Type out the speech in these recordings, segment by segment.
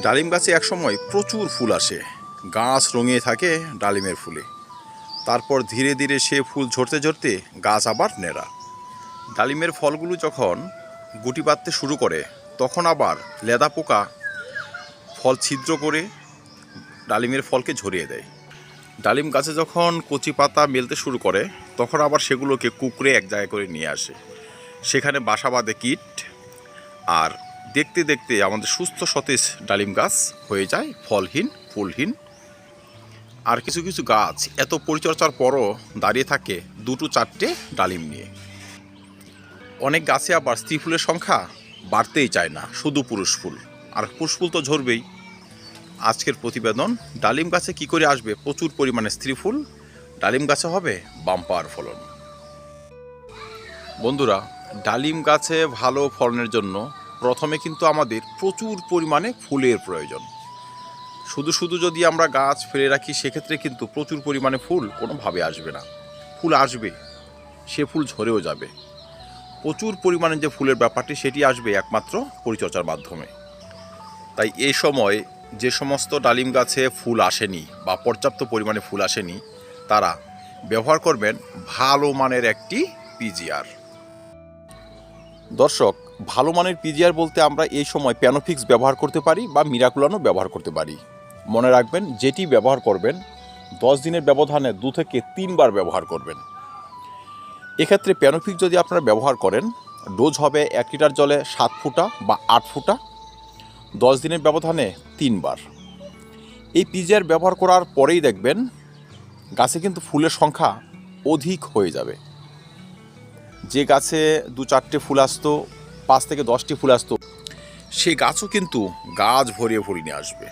ডালিম গাছে একসময় প্রচুর ফুল আসে। গাছ রঙিয়ে থাকে ডালিমের ফুলে। তারপর ধীরে ধীরে সে ফুল ঝরতে ঝরতে গাছ আবার নেড়া। ডালিমের ফলগুলো যখন গুটি বাঁধতে শুরু করে, তখন আবার লেদা পোকা ফল ছিদ্র করে ডালিমের ফলকে ঝরিয়ে দেয়। ডালিম গাছে যখন কচি পাতা মেলতে শুরু করে, তখন আবার সেগুলোকে কুকড়ে এক জায়গায় করে নিয়ে আসে। সেখানে বাসা বাঁধে কীট আর দেখতে দেখতে আমাদের সুস্থ সতেজ ডালিম গাছ হয়ে যায়, ফলহীন, ফুলহীন। আর কিছু কিছু গাছ এত পরিচর্যার পরও দাঁড়িয়ে থাকে দুটো চারটে ডালিম নিয়ে। অনেক গাছে আবার স্ত্রী ফুলের সংখ্যা বাড়তেই চায় না, শুধু পুরুষ ফুল। আর পুরুষ ফুল তো ঝরবেই। আজকের প্রতিবেদন, ডালিম গাছে কি করে আসবে? প্রচুর পরিমাণে স্ত্রী ফুল, ডালিম গাছে হবে বাম্পার ফলন। বন্ধুরা, ডালিম গাছে ভালো ফলনের জন্য প্রথমে কিন্তু আমাদের প্রচুর পরিমাণে ফুলের প্রয়োজন। শুধু শুধু যদি আমরা গাছ ফেলে রাখি, সেক্ষেত্রে কিন্তু প্রচুর পরিমাণে ফুল কোনোভাবে আসবে না। ফুল আসবে, সে ফুল ঝরেও যাবে। প্রচুর পরিমাণে যে ফুলের ব্যাপারটি, সেটি আসবে একমাত্র পরিচর্যার মাধ্যমে। তাই এই সময় যে সমস্ত ডালিম গাছে ফুল আসেনি বা পর্যাপ্ত পরিমাণে ফুল আসেনি, তারা ব্যবহার করবেন ভালো মানের একটি পিজিআর দর্শক ভালো মানের পিজিআর বলতে আমরা এই সময় প্যানোফিক্স ব্যবহার করতে পারি বা মিরাকুলানো ব্যবহার করতে পারি। মনে রাখবেন, যেটি ব্যবহার করবেন, দশ দিনের ব্যবধানে দু থেকে তিনবার ব্যবহার করবেন। এক্ষেত্রে প্যানোফিক্স যদি আপনারা ব্যবহার করেন, ডোজ হবে এক লিটার জলে সাত ফুটা বা আট ফুটা, দশ দিনের ব্যবধানে তিনবার। এই পিজিআর ব্যবহার করার পরেই দেখবেন, গাছে কিন্তু ফুলের সংখ্যা অধিক হয়ে যাবে। যে গাছে দু চারটে ফুল আসতো পাঁচ থেকে দশটি ফুল আসতো। সে গাছও কিন্তু গাছ ভরিয়ে ভরিয়ে নিয়ে আসবে।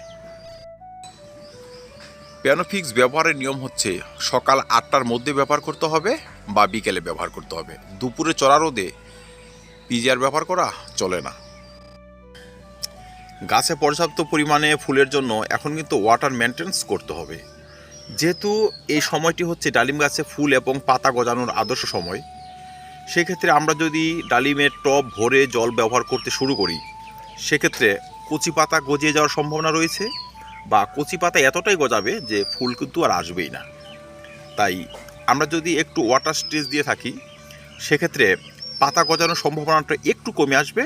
প্যানোফিক্স ব্যবহারের নিয়ম হচ্ছে সকাল আটটার মধ্যে ব্যবহার করতে হবে বা বিকেলে ব্যবহার করতে হবে। দুপুরে চড়া রোদে পিজিআর ব্যবহার করা চলে না। গাছে পর্যাপ্ত পরিমাণে ফুলের জন্য এখন কিন্তু ওয়াটার মেনটেন্স করতে হবে। যেহেতু এই সময়টি হচ্ছে ডালিম গাছে ফুল এবং পাতা গজানোর আদর্শ সময় সেক্ষেত্রে আমরা যদি ডালিমের টব ভরে জল ব্যবহার করতে শুরু করি, সেক্ষেত্রে কচি পাতা গজিয়ে যাওয়ার সম্ভাবনা রয়েছে বা কচি পাতা এতটাই গজাবে যে ফুল কিন্তু আর আসবেই না। তাই আমরা যদি একটু ওয়াটার স্টেজ দিয়ে থাকি, সেক্ষেত্রে পাতা গজানোর সম্ভাবনাটা একটু কমে আসবে,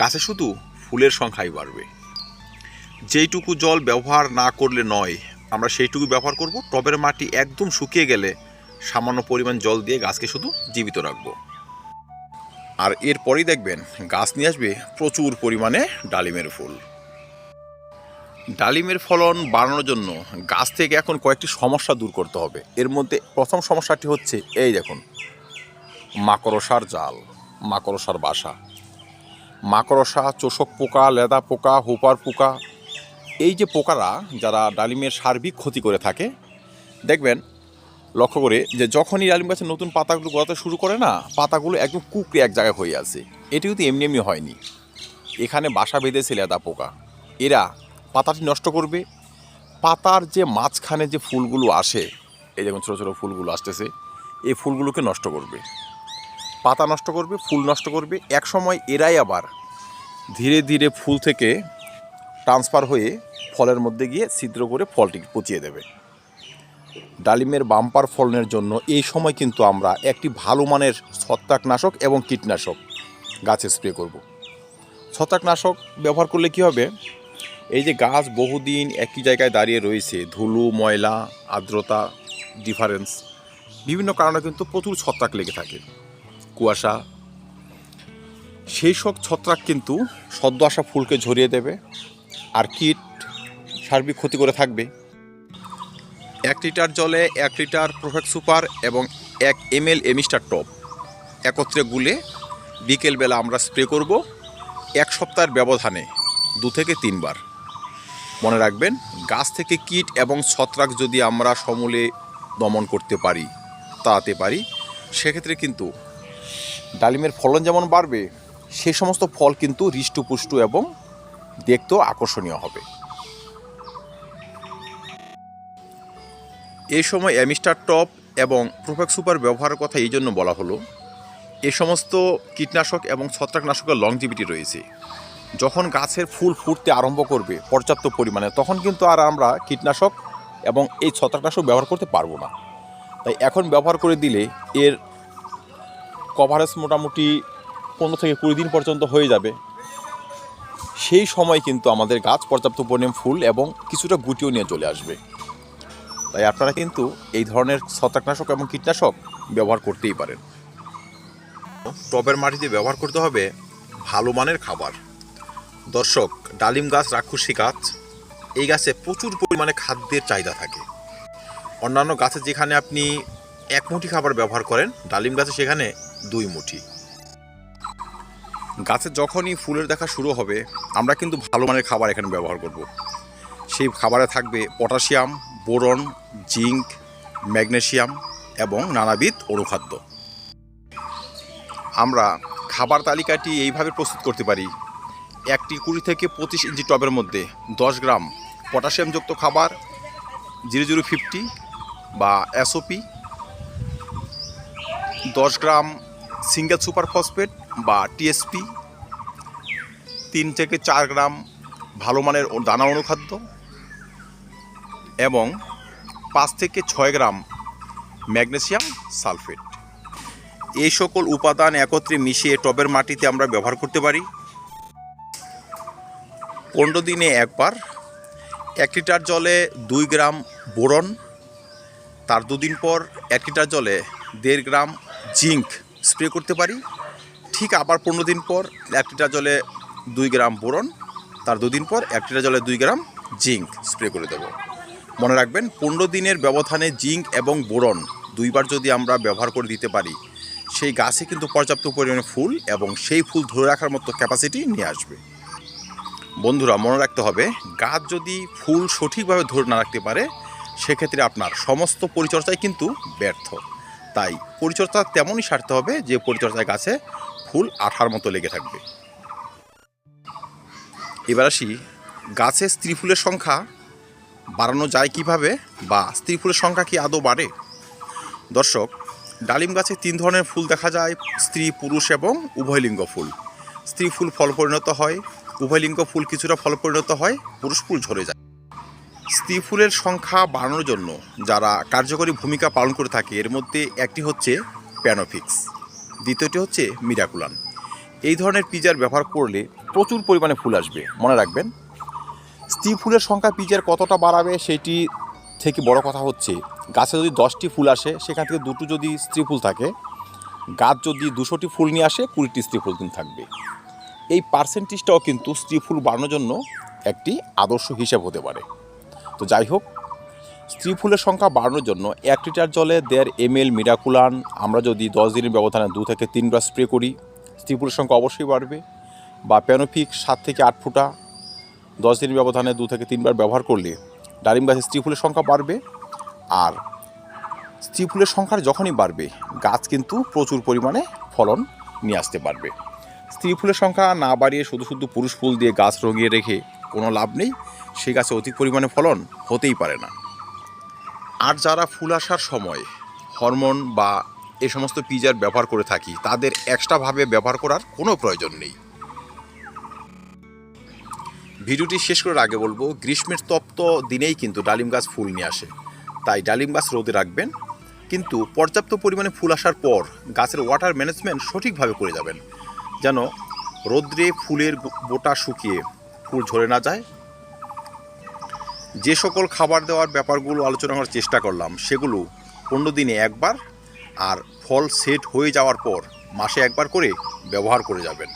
গাছে শুধু ফুলের সংখ্যাই বাড়বে। যেইটুকু জল ব্যবহার না করলে নয়, আমরা সেইটুকু ব্যবহার করব, টবের মাটি একদম শুকিয়ে গেলে সামান্য পরিমাণ জল দিয়ে গাছকে শুধু জীবিত রাখব। আর এরপরেই দেখবেন গাছ নিয়ে আসবে প্রচুর পরিমাণে ডালিমের ফুল। ডালিমের ফলন বাড়ানোর জন্য গাছ থেকে এখন কয়েকটি সমস্যা দূর করতে হবে। এর মধ্যে প্রথম সমস্যাটি হচ্ছে, এই দেখুন, মাকড়সার জাল, মাকড়সার বাসা। মাকড়সা, চোষক পোকা, লেদা পোকা, হুপার পোকা, এই যে পোকারা যারা ডালিমের সার্বিক ক্ষতি করে থাকে, দেখবেন লক্ষ্য করে যে যখনই ডালিম গাছের নতুন পাতাগুলো গড়াতে শুরু করে না, পাতাগুলো একদম কুকড়ে এক জায়গায় হয়ে আছে। এটি কিন্তু এমনি এমনি হয়নি। এখানে বাসা বেঁধেছে লেদা পোকা। এরা পাতাটি নষ্ট করবে। পাতার যে মাঝখানে যে ফুলগুলো আসে, এই যেমন ছোটো ছোটো ফুলগুলো আসতেছে, এই ফুলগুলোকে নষ্ট করবে। পাতা নষ্ট করবে, ফুল নষ্ট করবে। এক সময় এরাই আবার ধীরে ধীরে ফুল থেকে ট্রান্সফার হয়ে ফলের মধ্যে গিয়ে ছিদ্র করে ফলটি পচিয়ে দেবে। ডালিমের বাম্পার ফলনের জন্য এই সময় কিন্তু আমরা একটি ভালো মানের ছত্রাকনাশক এবং কীটনাশক গাছে স্প্রে করব। ছত্রাকনাশক ব্যবহার করলে কি হবে? এই যে গাছ বহুদিন একই জায়গায় দাঁড়িয়ে রয়েছে, ধুলো, ময়লা, আর্দ্রতা ডিফারেন্স বিভিন্ন কারণে কিন্তু প্রচুর ছত্রাক লেগে থাকে। কুয়াশা, সেই সব ছত্রাক কিন্তু সদ্য আসা ফুলকে ঝরিয়ে দেবে, আর কীট সার্বিক ক্ষতি করে থাকবে। এক লিটার জলে এক লিটার প্রফেক্ট সুপার এবং এক এম এল এমিস্টার টপ। একত্রে গুলে বিকেলবেলা আমরা স্প্রে করব এক সপ্তাহের ব্যবধানে, দু থেকে তিনবার। মনে রাখবেন, গাছ থেকে কীট এবং ছত্রাক যদি আমরা সমূলে দমন করতে পারি, তাড়াতে পারি, সেক্ষেত্রে কিন্তু ডালিমের ফলন যেমন বাড়বে সেই সমস্ত ফল কিন্তু হৃষ্টপুষ্ট এবং দেখতেও আকর্ষণীয় হবে। এই সময় অ্যামিস্টার টপ এবং প্রোফেক্ট সুপার ব্যবহারের কথা এই জন্য বলা হলো, এ সমস্ত কীটনাশক এবং ছত্রাকনাশকের লংজিভিটি রয়েছে। যখন গাছের ফুল ফুটতে আরম্ভ করবে পর্যাপ্ত পরিমাণে, তখন কিন্তু আর আমরা কীটনাশক এবং এই ছত্রাকনাশক ব্যবহার করতে পারব না। তাই এখন ব্যবহার করে দিলে এর কভারেজ মোটামুটি পনেরো থেকে কুড়ি দিন পর্যন্ত হয়ে যাবে। সেই সময় কিন্তু আমাদের গাছ পর্যাপ্ত পরিমাণ ফুল এবং কিছুটা গুটিও নিয়ে চলে আসবে। তাই আপনারা কিন্তু এই ধরনের ছত্রাকনাশক এবং কীটনাশক ব্যবহার করতেই পারেন। টবের মাটিতে ব্যবহার করতে হবে ভালো মানের খাবার। দর্শক, ডালিম গাছ, রাক্ষসী গাছ, এই গাছে প্রচুর পরিমাণে খাদ্যের চাহিদা থাকে। অন্যান্য গাছে যেখানে আপনি এক মুঠি খাবার ব্যবহার করেন, ডালিম গাছে সেখানে দুই মুঠি। গাছে যখনই ফুলের দেখা শুরু হবে, আমরা কিন্তু ভালো মানের খাবার এখানে ব্যবহার করব। সেই খাবারে থাকবে পটাশিয়াম বোরন, জিঙ্ক ম্যাগনেশিয়াম এবং নানাবিধ অনুখাদ্য। আমরা খাবার তালিকাটি এইভাবে প্রস্তুত করতে পারি। একটি কুড়ি থেকে পঁচিশ ইঞ্চি টবের মধ্যে দশ গ্রাম পটাশিয়ামযুক্ত খাবার, জিরো জিরো ফিফটি বা এসওপি, দশ গ্রাম সিঙ্গেল সুপার ফসফেট বা টিএসপি, তিন থেকে চার গ্রাম ভালো মানের দানা অনুখাদ্য এবং পাঁচ থেকে ছয় গ্রাম ম্যাগনেসিয়াম সালফেট। এই সকল উপাদান একত্রে মিশিয়ে টবের মাটিতে আমরা ব্যবহার করতে পারি। পনেরো দিনে একবার, এক লিটার জলে দুই গ্রাম বোরন, তার দুদিন পর এক লিটার জলে দেড় গ্রাম জিঙ্ক স্প্রে করতে পারি। ঠিক আবার পনেরো দিন পর এক লিটার জলে দুই গ্রাম বোরন, তার দুদিন পর এক লিটার জলে দুই গ্রাম জিঙ্ক স্প্রে করে দেব। মনে রাখবেন, পনেরো দিনের ব্যবধানে জিঙ্ক এবং বোরন দুইবার যদি আমরা ব্যবহার করে দিতে পারি, সেই গাছে কিন্তু পর্যাপ্ত পরিমাণে ফুল এবং সেই ফুল ধরে রাখার মতো ক্যাপাসিটি নিয়ে আসবে। বন্ধুরা, মনে রাখতে হবে, গাছ যদি ফুল সঠিকভাবে ধরে না রাখতে পারে, সেক্ষেত্রে আপনার সমস্ত পরিচর্যাই কিন্তু ব্যর্থ। তাই পরিচর্যা তেমনই সারতে হবে যে পরিচর্যায় গাছে ফুল আঠার মতো লেগে থাকবে। এবার আসি, গাছে স্ত্রী ফুলের সংখ্যা বাড়ানো যায় কীভাবে বা স্ত্রী ফুলের সংখ্যা কি আদৌ বাড়ে? দর্শক, ডালিম গাছে তিন ধরনের ফুল দেখা যায়, স্ত্রী, পুরুষ এবং উভয়লিঙ্গ ফুল। স্ত্রী ফুল ফল পরিণত হয়, উভয়লিঙ্গ ফুল কিছুটা ফল পরিণত হয়, পুরুষ ফুল ঝরে যায়। স্ত্রী ফুলের সংখ্যা বাড়ানোর জন্য যারা কার্যকরী ভূমিকা পালন করে থাকে, এর মধ্যে একটি হচ্ছে প্যানোফিক্স দ্বিতীয়টি হচ্ছে মিরাকুলান এই ধরনের পিজার ব্যবহার করলে প্রচুর পরিমাণে ফুল আসবে। মনে রাখবেন স্ত্রী ফুলের সংখ্যা পিজার কতটা বাড়াবে সেটি থেকে বড় কথা হচ্ছে, গাছে যদি দশটি ফুল আসে, সেখান থেকে দুটো যদি স্ত্রী ফুল থাকে, গাছ যদি দুশোটি ফুল নিয়ে আসে, কুড়িটি স্ত্রী ফুল কিন্তু থাকবে। এই পার্সেন্টেজটাও কিন্তু স্ত্রী ফুল বাড়ানোর জন্য একটি আদর্শ হিসাব হতে পারে। তো যাই হোক, স্ত্রী ফুলের সংখ্যা বাড়ানোর জন্য এক লিটার জলে দেড় এম এল মিরাকুলান, আমরা যদি দশ দিনের ব্যবধানে দু থেকে তিনবার স্প্রে করি, স্ত্রী ফুলের সংখ্যা অবশ্যই বাড়বে। বা প্যানোফিক সাত থেকে আট ফুটা দশ দিনের ব্যবধানে দু থেকে তিনবার ব্যবহার করলে ডালিম গাছের স্ত্রী ফুলের সংখ্যা বাড়বে আর স্ত্রী ফুলের সংখ্যা যখনই বাড়বে, গাছ কিন্তু প্রচুর পরিমাণে ফলন নিয়ে আসতে পারবে। স্ত্রী ফুলের সংখ্যা না বাড়িয়ে শুধু শুধু পুরুষ ফুল দিয়ে গাছ রঙিয়ে রেখে কোনো লাভ নেই, সেই গাছে অধিক পরিমাণে ফলন হতেই পারে না। আর যারা ফুল আসার সময় হরমোন বা এ সমস্ত পিজার ব্যবহার করে থাকি, তাদের এক্সট্রাভাবে ব্যবহার করার কোনো প্রয়োজন নেই। ভিডিওটি শেষ করার আগে বলব, গ্রীষ্মের তপ্ত দিনেই কিন্তু ডালিম গাছ ফুল নিয়ে আসে। তাই ডালিম গাছ রোদে রাখবেন। কিন্তু পর্যাপ্ত পরিমাণে ফুল আসার পর গাছের ওয়াটার ম্যানেজমেন্ট সঠিকভাবে করে যাবেন। যেন রোদ্রে ফুলের বোটা শুকিয়ে ফুল ঝরে না যায়। যে সকল খাবার দেওয়ার ব্যাপারগুলো আলোচনা করার চেষ্টা করলাম, সেগুলো পনেরো দিনে একবার আর ফল সেট হয়ে যাওয়ার পর মাসে একবার করে ব্যবহার করে যাবেন।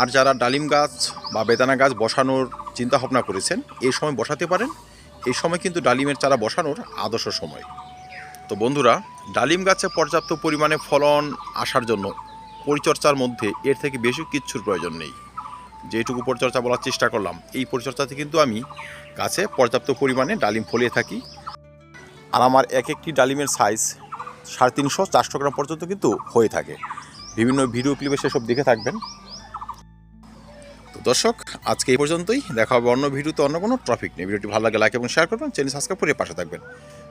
আর যারা ডালিম গাছ বা বেদানা গাছ বসানোর চিন্তা ভাবনা করেছেন, এই সময় বসাতে পারেন। এই সময় কিন্তু ডালিমের চারা বসানোর আদর্শ সময়। তো বন্ধুরা, ডালিম গাছে পর্যাপ্ত পরিমাণে ফলন আসার জন্য পরিচর্যার মধ্যে এর থেকে বেশি কিচ্ছুর প্রয়োজন নেই। যেটুকু পরিচর্যা বলার চেষ্টা করলাম, এই পরিচর্যাতে কিন্তু আমি গাছে পর্যাপ্ত পরিমাণে ডালিম ফলিয়ে থাকি। আর আমার এক একটি ডালিমের সাইজ সাড়ে তিনশো, চারশো গ্রাম পর্যন্ত কিন্তু হয়ে থাকে। বিভিন্ন ভিডিও ক্লিপে সেসব দেখে থাকবেন। দর্শক, আজকে এই পর্যন্তই। দেখা হবে অন্য ভিডিওতে অন্য কোনো ট্রফিক নেই ভিডিওটি ভালো লাগে লাইক এবং শেয়ার করবেন। চ্যানেল সাবস্ক্রাইব করে পাশে থাকবেন।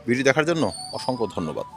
ভিডিও দেখার জন্য অসংখ্য ধন্যবাদ।